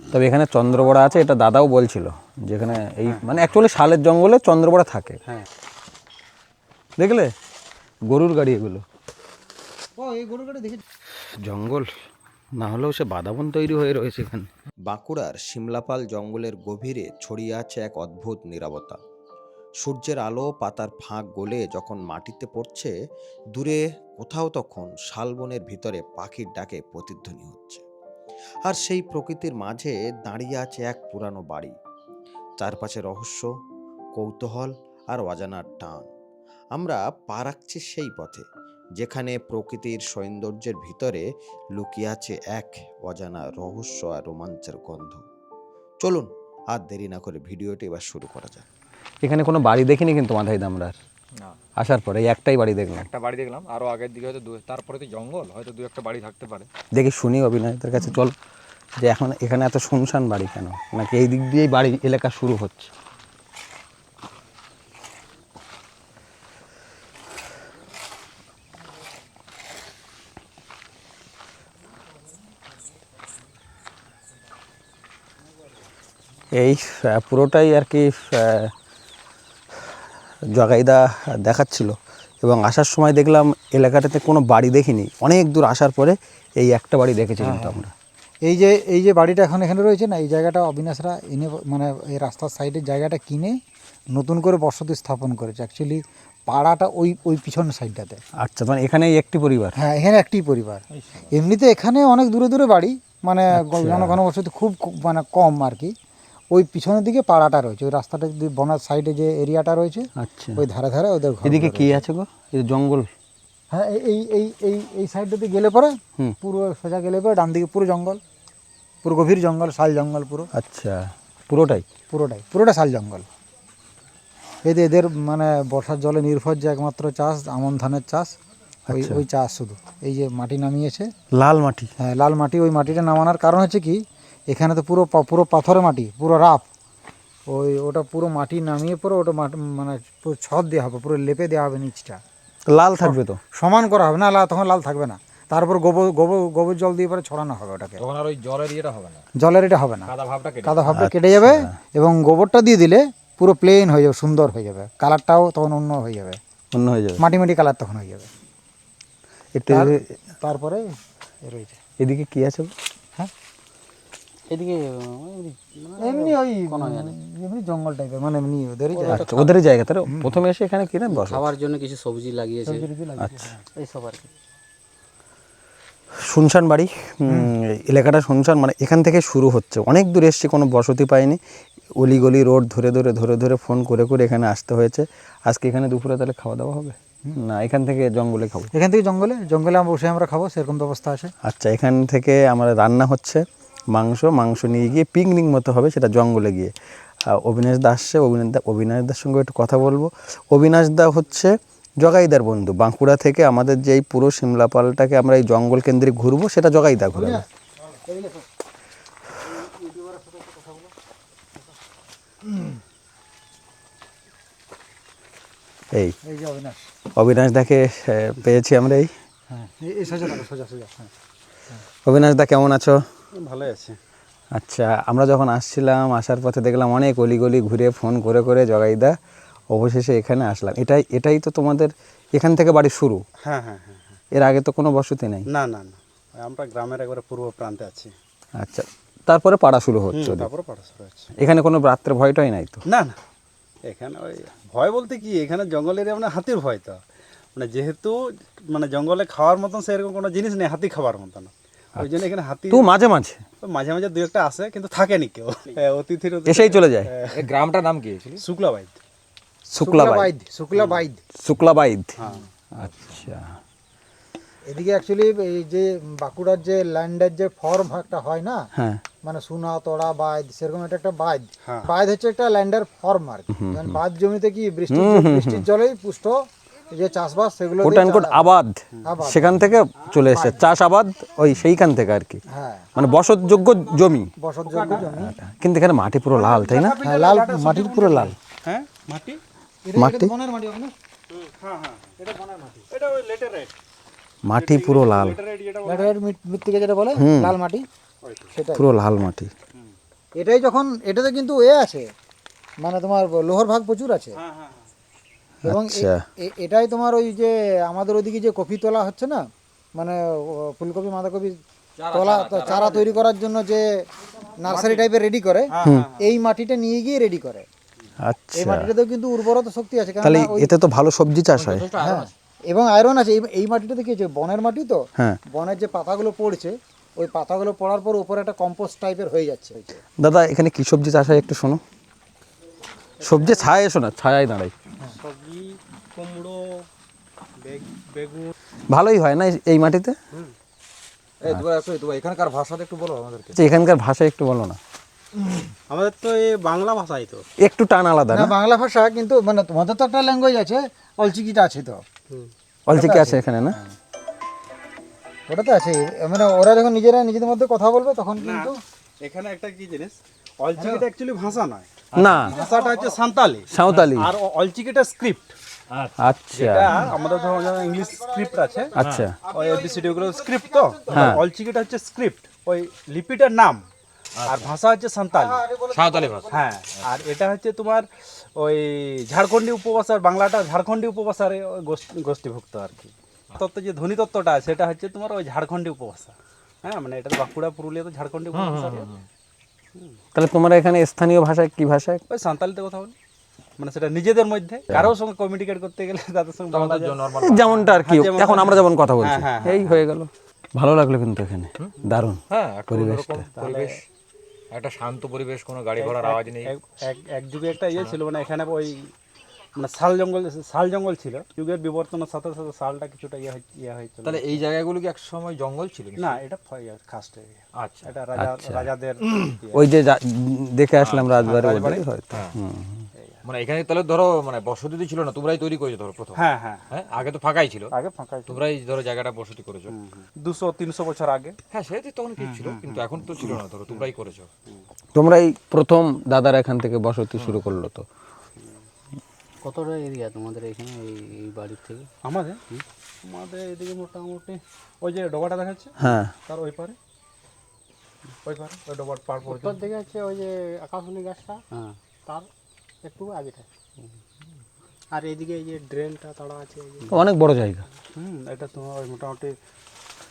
তবে এখানে চন্দ্রবড়া আছে এটা দাদাও বলছিল যেখানে এই মানে অ্যাকচুয়ালি শালের জঙ্গলে চন্দ্রবড়া থাকে। হ্যাঁ। দেখলে? গরুর গাড়ি এগুলো। ও এই গরু গাড়ি দেখে জঙ্গল? না হলেও সে বাদাবন তৈরি হয়ে রয়েছে এখানে। বাঁকুড়ার সিমলাপাল জঙ্গলের গভীরে ছড়িয়ে আছে এক অদ্ভুত নীরবতা। সূর্যের আলো পাতার ফাঁক গলে যখন মাটিতে পড়ছে দূরে কোথাও তখন শালবনের ভিতরে পাখির ডাকে প্রতিধ্বনি হচ্ছে। আর সেই প্রকৃতির মাঝে দাঁড়িয়ে আছে এক পুরানো বাড়ি। চারপাশে রহস্য, কৌতূহল আর অজানার টান। আমরা পা রাখছি সেই পথে, যেখানে প্রকৃতির সৌন্দর্যের ভিতরে লুকিয়ে আছে এক অজানা রহস্য আর রোমাঞ্চের গন্ধ। চলুন, আর দেরি না করে ভিডিওটি এবার শুরু করা যাক। এখানে কোনো বাড়ি দেখিনি কিন্তু আমরা না আসার পরে একটাই বাড়ি দেখলাম। একটা বাড়ি দেখলাম আরও আগের দিকে হয়তো তারপরে তো জঙ্গল হয়তো দু একটা বাড়ি থাকতে পারে। দেখি শুনি অভিনয়দের কাছে চল যে এখন এখানে এত শুনশান বাড়ি কেন? নাকি এই দিক দিয়েই বাড়ি এলাকা শুরু হচ্ছে? এই পুরোটাই আর কি আহ, জগাইদা দেখাচ্ছিল এবং আসার সময় দেখলাম এলাকাটাতে কোনো বাড়ি দেখিনি। অনেক দূর আসার পরে এই একটা বাড়ি দেখেছি কিন্তু আমরা। এই যে এই যে বাড়িটা এখন এখানে রয়েছে না এই জায়গাটা অবিনাশরা এনে মানে এই রাস্তার সাইডের জায়গাটা কিনে নতুন করে বসতি স্থাপন করেছে। অ্যাকচুয়ালি পাড়াটা ওই ওই পিছন সাইডটাতে। আচ্ছা মানে এখানে একটি পরিবার? হ্যাঁ এখানে একটি পরিবার। এমনিতে এখানে অনেক দূরে দূরে বাড়ি মানে জনঘনবসতি খুব মানে কম আর কি। ওই পিছনের দিকে পাড়াটা রয়েছে। ওই রাস্তাটা যদি বনার সাইডে যে এরিয়াটা রয়েছে আচ্ছা। ওই ধারে ধারে ওদের এদিকে কি আছে গো? এই জঙ্গল। হ্যাঁ এই- এই এই এই সাইডটাতে গেলে পরে। পুরো সোজা গেলে পরে ডান দিকে পুরো জঙ্গল পুরো গভীর জঙ্গল শাল জঙ্গল পুরো। আচ্ছা পুরোটাই? পুরোটাই পুরোটা শাল জঙ্গল। এদের এদের মানে বর্ষার জলে নির্ভর যে একমাত্র চাষ আমন ধানের চাষ ওই আচ্ছা। ওই চাষ শুধু। এই যে মাটি নামিয়েছে। লাল মাটি? হ্যাঁ লাল মাটি ওই মাটিটা নামানোর কারণ হচ্ছে কি এখানে তো পুরো পুরো পাথরের মাটি পুরো রাপ ওই ওটা পুরো মাটি নামিয়ে পরে ওটা মাটি মানে পুরো ছদ দেওয়া হবে পুরো লেপে দেওয়া হবে নিচটা। লাল থাকবে তো? সমান করা হবে না লাল তখন লাল থাকবে না। তারপর গোবর গোবর গোবর জল দিয়ে পরে ছড়ানো হবে ওটাকে। তখন আর ওই জলের ইয়েটা হবে না। জলের এটা হবে না। কাদা ভাবটা কেটে কাদা ভাবটা কেটে যাবে এবং গোবরটা দিয়ে দিলে পুরো প্লেন হয়ে যাবে সুন্দর হয়ে যাবে। কালারটাও তখন অন্য হয়ে যাবে। অন্য হয়ে যাবে। মাটি মাটি কালার তখন হয়ে যাবে। একটু তারপরে রয়েছে। এদিকে কি আছে? এদিকে এমনি ওই এমনি জঙ্গল টাইপের মানে এমনি ওদেরই জায়গা। আচ্ছা ওদের জায়গা তাহলে প্রথমে এসে এখানে কিনে বসো। খাওয়ার জন্য কিছু সবজি লাগিয়েছে। সবজি টবজি লাগিয়েছে। আচ্ছা। আর কি। শুনশান বাড়ি এলাকাটা শুনশান মানে এখান থেকে শুরু হচ্ছে। অনেক দূর এসছি কোনো বসতি পাইনি। অলিগলি রোড ধরে ধরে ধরে ধরে ফোন করে করে এখানে আসতে হয়েছে। আজকে এখানে দুপুরে তাহলে খাওয়া দাওয়া হবে না এখান থেকে জঙ্গলে খাব। এখান থেকে জঙ্গলে জঙ্গলে আমরা বসে আমরা খাব সেরকম ব্যবস্থা আছে। আচ্ছা এখান থেকে আমরা রান্না হচ্ছে। মাংস মাংস নিয়ে গিয়ে পিকনিক মতো হবে সেটা জঙ্গলে গিয়ে। অবিনাশ দা আসছে অবিনাশ দা অবিনাশ দার সঙ্গে একটু কথা বলব। অবিনাশ দা হচ্ছে জগাইদার বন্ধু। বাঁকুড়া থেকে আমাদের যে এই পুরো সিমলাপালটাকে আমরা এই জঙ্গল কেন্দ্রে ঘুরবো সেটা জগাইদা ঘুরাবে। এই। অবিনাশ। দাকে পেয়েছি আমরা এই। হ্যাঁ হ্যাঁ। অবিনাশ দা কেমন আছো? ভালোই আছে। আচ্ছা আমরা যখন আসছিলাম আসার পথে দেখলাম অনেক অলিগলি ঘুরে ফোন করে করে জগাইদা অবশেষে এখানে আসলাম। এটাই এটাই তো তোমাদের এখান থেকে বাড়ি শুরু? হ্যাঁ হ্যাঁ হ্যাঁ হ্যাঁ। এর আগে তো কোনো বসতি নেই? না না না। আমরা গ্রামের একবারে পূর্ব প্রান্তে আছি। আচ্ছা তারপরে পাড়া শুরু হচ্ছে। তারপরে পড়াশোনা হচ্ছে। এখানে কোনো রাত্রে ভয়টাই নাই তো? না না। এখানে ওই ভয় বলতে কি এখানে জঙ্গল এরিয়া মানে হাতির ভয় তো। মানে যেহেতু মানে জঙ্গলে খাওয়ার মতন সেরকম কোনো জিনিস নেই হাতি খাওয়ার মতন। ওই জন্য এখানে হাতি তো মাঝে মাঝে? মাঝে মাঝে দু একটা আসে কিন্তু থাকেনি কেউ। হ্যাঁ, অতিথির এসেই চলে যায়। গ্রামটার নাম কি ছিল শুক্লাবাইদ। শুক্লাবাইদ। বাইদ শুক্লা বাইদ শুক্লাবাইদ। হ্যাঁ। আচ্ছা। এদিকে অ্যাকচুয়ালি এই যে বাঁকুড়ার যে ল্যান্ডের যে ফর্ম একটা হয় না হ্যাঁ। মানে সোনা তোড়া বাইদ সেরকম এটা একটা বাইদ হ্যাঁ। বাইদ হচ্ছে একটা ল্যান্ডের ফর্ম আর কি। যেমন বাদ জমিতে কি বৃষ্টির বৃষ্টির জলেই পুষ্ট যে চাষবাস সেগুলো কোট অ্যান্ড কোট আবাদ। সেখান থেকে চলে এসেছে চাষ আবাদ ওই সেইখান থেকে আর কি। হ্যাঁ। মানে বসতযোগ্য জমি। বসতযোগ্য জমি। কিন্তু এখানে মাটি পুরো লাল তাই না? হ্যাঁ লাল মাটির পুরো লাল। হ্যাঁ মাটি? মাটি? বনের মাটি হ্যাঁ হ্যাঁ মাটি মাটি পুরো লাল। মৃত্তিকা যেটা বলে লাল মাটি সেটা পুরো লাল মাটি। এটাই যখন এটাতে কিন্তু এ আছে। মানে তোমার লোহার ভাগ প্রচুর আছে। এবং এ- আচ্ছা। এ- এটাই তোমার ওই যে আমাদের ওদিকে যে কফি তোলা হচ্ছে না? মানে ফুলকপি বাঁধাকপি তোলা চারা তৈরি করার জন্য যে নার্সারি টাইপের রেডি করে এই মাটিটা নিয়ে গিয়ে রেডি করে। এই আচ্ছা মাটিটাতেও কিন্তু উর্বরতা শক্তি আছে তাহলে কেননা এতে তো ভালো সবজি চাষ হয়। হ্যাঁ। এবং আয়রন আছে। এই- মাটিটাতে কি হচ্ছে বনের মাটি তো? হ্যাঁ। বনের যে পাতাগুলো পড়ছে ওই পাতাগুলো পড়ার পর উপরে একটা কম্পোস্ট টাইপের হয়ে যাচ্ছে। দাদা এখানে কি সবজি চাষ হয় একটু শোনো। সবজি ছায় এসো না ছায় দাঁড়াই। সবজি কুমড়ো বেগুন। ভালোই হয় না এই- মাটিতে? একটু এখানকার ভাষাটা একটু বলো আমাদেরকে। এখানকার ভাষা একটু বলো না। আমাদের তো এই বাংলা ভাষাই তো। একটু টান আলাদা না না? বাংলা ভাষা কিন্তু মানে তোমাদের তো একটা ল্যাঙ্গুয়েজ আছে অলচিকিটা আছে তো। অলচিকি আছে এখানে না? ওটা তো আছে। মানে ওরা যখন নিজেরা নিজেদের মধ্যে কথা বলবে তখন কিন্তু এখানে একটা কি জিনিস? অলচিকিটা অ্যাকচুয়ালি ভাষা নয়। না। ভাষাটা হচ্ছে সাঁওতালি। সাঁওতালি। আর অলচিকিটা স্ক্রিপ্ট আচ্ছা। এটা আমাদের ধরো ইংলিশ স্ক্রিপ্ট আছে। আচ্ছা। ওই এবিসিডি ওগুলো স্ক্রিপ্ট তো? হ্যাঁ। অলচিকিটা হচ্ছে স্ক্রিপ্ট ওই লিপিটার নাম। আর ভাষা হচ্ছে সাঁওতালি। সাঁওতালি ভাষা। হ্যাঁ। আর এটা হচ্ছে তোমার ওই ঝাড়খণ্ডী উপভাষার বাংলাটা ঝাড়খণ্ডী উপভাষার গোষ্ঠীভুক্ত আর কি। তত্ত্ব যে ধ্বনি তত্ত্বটা আছে সেটা হচ্ছে তোমার ওই ঝাড়খণ্ডী উপভাষা। হ্যাঁ মানে এটা বাঁকুড়া পুরুলিয়া তো ঝাড়খণ্ডী উপভাষা তাহলে তোমরা এখানে স্থানীয় ভাষায় কি ভাষায় ওই সাঁওতালিতে কথা বলি। মানে সেটা নিজেদের মধ্যে কারোর সঙ্গে কমিউনিকেট করতে গেলে তাদের সঙ্গে বাংলা যায়। নর্মাল যেমনটা আর কি। এখন আমরা যেমন কথা বলছি হ্যাঁ, হ্যাঁ, এই হয়ে গেল। ভালো লাগল কিন্তু এখানে। দারুণ হ্যাঁ একটা পরিবেশ। একটা শান্ত পরিবেশ কোনো গাড়ি ঘোড়ার আওয়াজ নেই। এক- এক এক যুগে একটা ইয়ে ছিল মানে এখানে ওই মানে শাল জঙ্গল শাল জঙ্গল ছিল। যুগের বিবর্তনের সাথে সাথে শালটা কিছুটা ইয়ে হয়ে- ইয়ে হয়েছিল। তাহলে এই জায়গাগুলো কি এক সময় জঙ্গল ছিল না এটা খাস্ট এরিয়া আচ্ছা। এটা রাজা রাজাদের ইয়ে। ওই যে দেখে আসলাম রাজবাড়ি ওটাই হয়তো। হুম। মানে এখানে তাহলে ধরো মানে বসতি তো ছিল না তোমরাই তৈরি করেছ ধরো প্রথম। হ্যাঁ হ্যাঁ। হ্যাঁ আগে তো ফাঁকাই ছিল। আগে ফাঁকা ছিল। তোমরাই ধরো জায়গাটা বসতি করেছ। দুশো তিনশো বছর আগে। হ্যাঁ সে তো তখন ঠিক ছিল কিন্তু এখন তো ছিল না ধরো তোমরাই করেছ। তোমরাই প্রথম দাদার এখান থেকে বসতি শুরু করল তো। কতটা এরিয়া তোমাদের এখানে এই এই বাড়ির থেকে? আমাদের? আমাদের এদিকে মোটামুটি ওই যে ডোবাটা দেখাচ্ছে? হ্যাঁ। তার ওই পারে। ওই পারে ওই ডোবার পার পর্যন্ত। উত্তর দিকে হচ্ছে ওই যে আকাশমণি গাছটা হ্যাঁ। তার একটু আগেটা। আর এদিকে এই যে ড্রেনটা তাড়া আছে অনেক বড় জায়গা। হুম এটা তোমার ওই মোটামুটি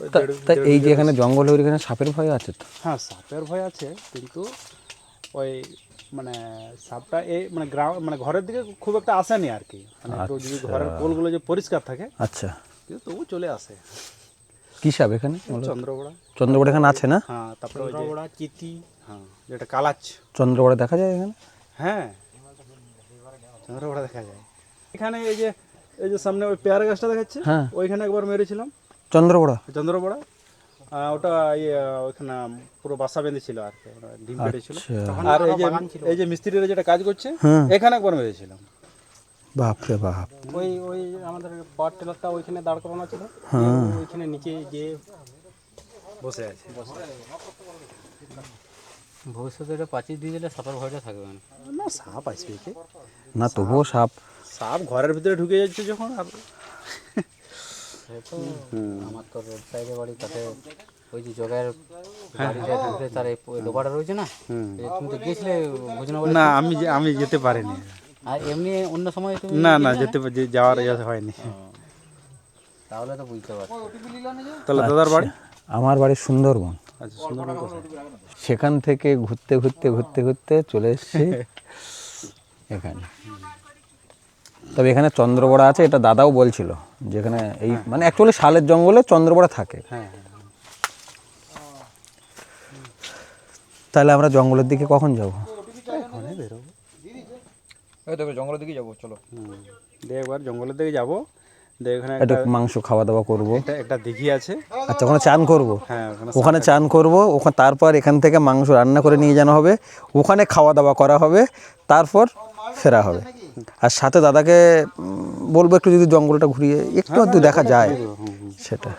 ওই তা এই যে এখানে জঙ্গল এখানে সাপের ভয় আছে তো? হ্যাঁ সাপের ভয় আছে কিন্তু ওই মানে সাপটা এই মানে গ্রাম মানে ঘরের দিকে খুব একটা আসেনি আর কি। মানে একটু যদি ঘরের পোলগুলো যে পরিষ্কার থাকে আচ্ছা। কিন্তু তবু চলে আসে। কি সাপ এখানে? চন্দ্রবড়া। চন্দ্রবড় এখানে আছে না? হ্যাঁ তারপরে ওই চিতি হ্যাঁ যেটা কালাচ। চন্দ্রবড় দেখা যায় এখানে? হ্যাঁ। চন্দ্রবড়া দেখা যায়। এখানে এই যে এই যে সামনে ওই পেয়ারা গাছটা দেখাচ্ছে হ্যাঁ। ওইখানে একবার মেরেছিলাম। চন্দ্রবড়া? চন্দ্রবড়া। ওটা ইয়ে ওইখানে পুরো বাসা বেঁধেছিল আর কি ডিম পেড়েছিল আচ্ছা আর এই যে এই যে মিস্ত্রিরা যেটা কাজ করছে এখানে একবার মেরেছিলাম। বাপরে বাপ। ওই ওই আমাদের পাওয়ার টেলারটা ওইখানে দাঁড় করানো ছিল। হ্যাঁ। ওইখানে নিচে গিয়ে বসে আছে। ভবিষ্যতে এটা পাঁচিল দিয়ে দিলে সাপের ভয়টা থাকবে না। না সাপ আসবে কি? না তবুও সাপ। সাপ ঘরের ভিতরে ঢুকে যাচ্ছে যখন আর তো আমার তো রোড সাইডে বাড়ি তাতে ওই যে ঢুকলে তার এই ডোবাটা রয়েছে না? তুমি তো গিয়েছিলে ভোজনা না আমি আমি যেতে পারিনি। আর এমনি অন্য সময় তুমি না না যেতে যাওয়ার ইয়ে হয়নি। তাহলে তো বুঝতে পারছ। তাহলে দাদার বাড়ি? আমার বাড়ি সুন্দরবন। আচ্ছা? সেখান থেকে ঘুরতে ঘুরতে ঘুরতে ঘুরতে চলে এসেছি। এখানে। তবে এখানে চন্দ্রবড়া আছে এটা দাদাও বলছিল। যেখানে এই মানে অ্যাকচুয়ালি শালের জঙ্গলে চন্দ্রবড়া থাকে। হ্যাঁ হ্যাঁ তাহলে আমরা জঙ্গলের দিকে কখন যাব? জঙ্গলের দিকে যাব চলো। দিয়ে একবার জঙ্গলের দিকে যাব। একটু মাংস খাওয়া দাওয়া করব। একটা- একটা দিঘি আছে। আচ্ছা ওখানে চান করব? হ্যাঁ ওখানে ওখানে চান করব ওখানে তারপর এখান থেকে মাংস রান্না করে নিয়ে যাওয়া হবে। ওখানে খাওয়া দাওয়া করা হবে তারপর ফেরা হবে। আর সাথে দাদাকে বলব একটু যদি জঙ্গলটা ঘুরিয়ে একটু একটু দেখা যায়। সেটা।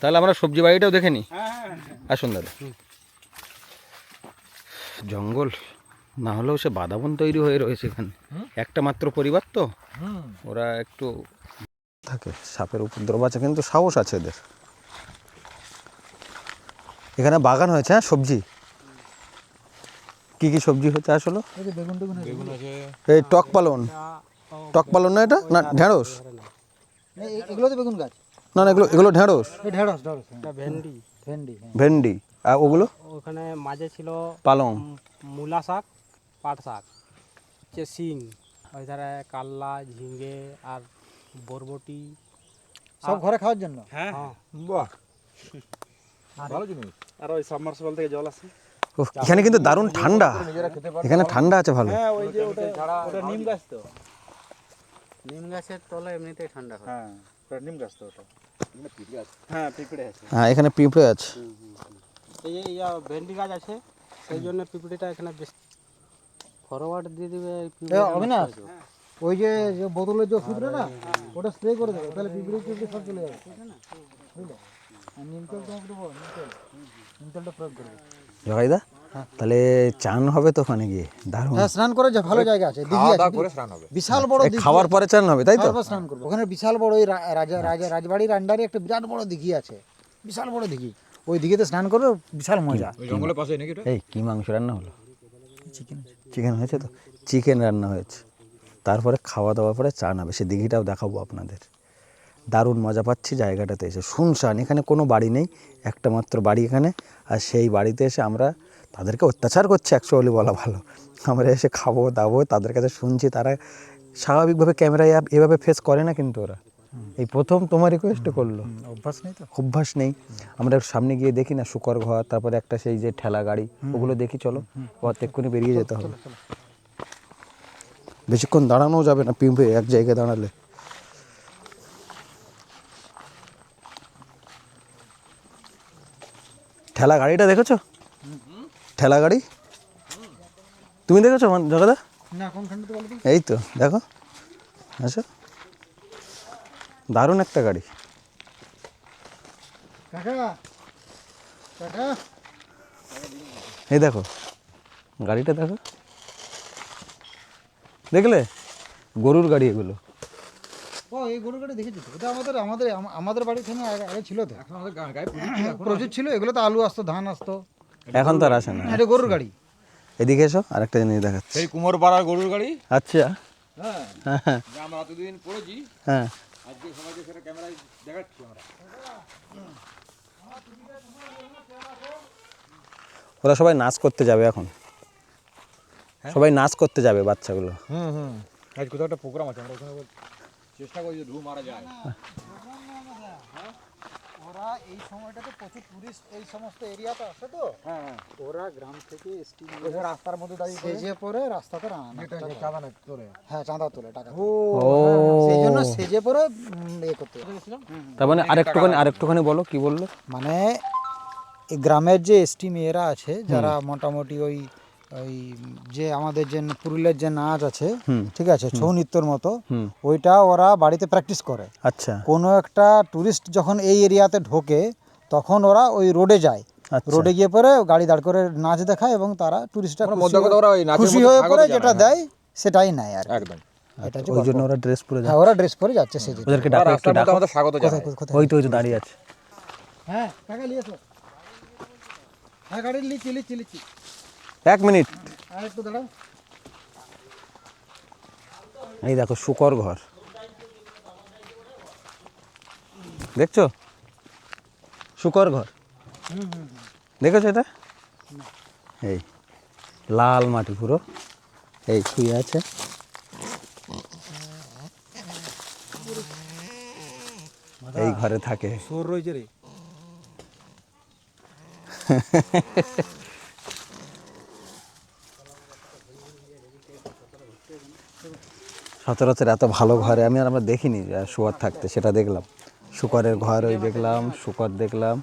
তাহলে আমরা সবজি বাড়িটাও দেখে নিই। আসুন দাদা। জঙ্গল না হলেও সে বাদাবন তৈরি হয়ে রয়েছে এখানে। একটা মাত্র পরিবার তো। ওরা একটু থাকে সাপের উপদ্রব আছে কিন্তু সাহস আছে এদের। এখানে বাগান হয়েছে হ্যাঁ সবজি? কি কি সবজি চাষ হলো এই যে বেগুন টেগুন আছে। বেগুন আছে। এই টক পালন। টক পালন না এটা? না ঢেঁড়স। এগুলো তো বেগুন গাছ। না না এগুলো এগুলো ঢেঁড়স। হ্যাঁ। ভেন্ডি। ভেন্ডি হ্যাঁ। ভেন্ডি। আর ওগুলো? ওখানে মাঝে ছিল পালং। মূলা শাক পাট শাক হচ্ছে শিং ওই ধারে কাল্লা ঝিঙে আর বরবটি। সব ঘরে খাওয়ার জন্য? হ্যাঁ। হ্যাঁ বাহ ভালো জিনিস। আর ওই সাবমার্সিবল থেকে জল আসে। এখানে কিন্তু দারুণ ঠান্ডা। এখানে ঠান্ডা আছে ভালো। হ্যাঁ ওই যে ওটা ওটা নিম গাছ তো। নিম গাছের তলা এমনিতেই ঠান্ডা হয়। হ্যাঁ নিম গাছ তো ওটা। হ্যাঁ পিঁপড়ে আছে। হ্যাঁ এখানে পিঁপড়ে আছে। এই যে ইয়া ভেন্ডি গাছ আছে সেই জন্য পিঁপড়িটা এখানে ফরওয়ার্ড দিয়ে দিবে অবিনাশ ওই যে যে বোতলের যে ওষুধটা না ওটা স্প্রে করে দেবে তাহলে পিঁপড়ে টিপড়ে সব চলে যাবে। বুঝলে? আর তোমাকে দেবো নিম তেল। প্রয়োগ করবে। জগাইদা তাহলে চান হবে তো ওখানে গিয়ে দারুণ। হ্যাঁ স্নান করে যে ভালো জায়গা আছে। দিঘি আছে করে স্নান হবে। বিশাল বড় দিঘি খাওয়ার পরে চান হবে তাই তো? স্নান করব। ওখানে বিশাল বড় ওই রাজা রাজা রাজবাড়ির আন্ডারে একটা বিরাট বড় দিঘি আছে। বিশাল বড় দিঘি। ওই দিঘিতে স্নান করবে বিশাল মজা। ওই জঙ্গলের পাশে নাকি এটা এই কি মাংস রান্না হলো? চিকেন চিকেন হয়েছে তো? চিকেন রান্না হয়েছে। তারপরে খাওয়া দাওয়ার পরে চান হবে। সে দিঘিটাও দেখাবো আপনাদের। দারুণ মজা পাচ্ছি জায়গাটাতে এসে। শুনশান এখানে কোনো বাড়ি নেই একটা মাত্র বাড়ি এখানে। আর সেই বাড়িতে এসে আমরা তাদেরকে অত্যাচার করছে অ্যাকচুয়ালি বলা ভালো। আমরা এসে খাব দাবো তাদের কাছে শুনছি তারা স্বাভাবিকভাবে ক্যামেরায় এভাবে ফেস করে না কিন্তু ওরা। এই প্রথম তোমার রিকোয়েস্ট করল? অভ্যাস নেই তো? অভ্যাস নেই। আমরা সামনে গিয়ে দেখি না শুকর ঘর তারপরে একটা সেই যে ঠেলা গাড়ি ওগুলো দেখি চলো। এক্ষুনি বেরিয়ে যেতে হবে। বেশিক্ষণ দাঁড়ানো যাবে না পিঁপড়ে এক জায়গায় দাঁড়ালে। ঠেলা গাড়িটা দেখেছ? ঠেলা গাড়ি? তুমি দেখেছ জগাদা? এই তো দেখো। আচ্ছা দারুণ একটা গাড়ি। এই দেখো গাড়িটা দেখো। দেখলে? গরুর গাড়ি এগুলো। ও এই গরুর গাড়ি দেখেছি তো। এটা আমাদের আমাদের আম- আমাদের বাড়ির এখানে আগে আগে ছিল তো। এখন আমাদের গায়ে প্রচুর ছিল এগুলো তো আলু আসতো ধান আসতো। এখন তো আর আসে না। এটা গরুর গাড়ি। এদিকে এসো আরেকটা জিনিস দেখাচ্ছি। সেই কুমোর পাড়ার গরুর গাড়ি? আচ্ছা। হ্যাঁ। হ্যাঁ। হ্যাঁ আমরা এতদিন পড়েছি হ্যাঁ। আজকে সবাইকে সেটা ক্যামেরায় দেখাচ্ছি আমরা। ওরা সবাই নাচ করতে যাবে এখন। সবাই নাচ করতে যাবে বাচ্চাগুলো। হুম হুম। আজ কোথাও একটা প্রোগ্রাম আছে আমরা ওখানে চেষ্টা করি যে ঢু মারা যায়। ওরা এই সময়টাতে প্রচুর টুরিস্ট এই সমস্ত এরিয়াতে আসে তো? হ্যাঁ। হ্যাঁ ওরা গ্রাম থেকে রাস্তার মধ্যে দাঁড়িয়ে সেজে পরে রাস্তাতে রান্না চাঁদা তোলে। হ্যাঁ চাঁদা তোলে টাকা ও। সেই জন্য সেজে পরে ইয়ে করতে তার মানে আরেকটুখানি আরেকটুখানি বলো কি বলল? মানে এই গ্রামের যে এসটি মেয়েরা আছে যারা মোটামুটি ওই ওই যে আমাদের যে পুরুলিয়ার যে নাচ আছে হুম। ঠিক আছে ছৌ নৃত্যর মতো ওইটা ওরা বাড়িতে প্র্যাকটিস করে। আচ্ছা। কোনো একটা টুরিস্ট যখন এই এরিয়াতে ঢোকে তখন ওরা ওই রোডে যায়। আচ্ছা। রোডে গিয়ে পরে গাড়ি দাঁড় করে নাচ দেখায় এবং তারা টুরিস্টরা খুশি হয়ে পরে যেটা হ্যাঁ। দেয় সেটাই নেয় আর একদম। ওই জন্য ওরা ড্রেস পরে যায়। হ্যাঁ ওরা ড্রেস পরে যাচ্ছে সেজে ওদেরকে ডাকো একটু ডাকো। আমাদের স্বাগত জানায় কোথায়- কোথায়? ওই তো ওই তো দাঁড়িয়ে আছে। হ্যাঁ টাকা হ্যাঁ গাড়ি লিচি লিচি লিচি। এক মিনিট। এই দেখো শুকর ঘর। দেখছ? শুকর ঘর। দেখেছ এটা? এই লাল মাটি পুরো। এই শুয়ে আছে। এই ঘরে থাকে। সুর রয়েছে রে। সচরাচর এত ভালো ঘরে আমি আর আমরা দেখিনি শুয়ার থাকতে সেটা দেখলাম। শুকরের ঘর ওই দেখলাম শুকর দেখলাম।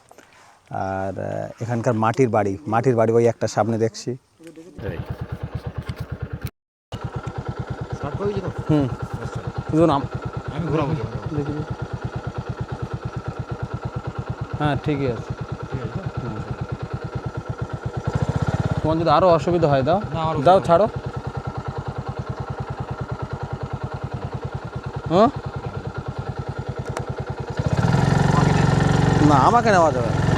আর এখানকার মাটির বাড়ি মাটির বাড়ি ওই একটা সামনে দেখছি। হুম। হ্যাঁ ঠিকই আছে। তোমার যদি আরও অসুবিধা হয় দাও। দাও ছাড়ো। না আমাকে নেওয়া যাবে না।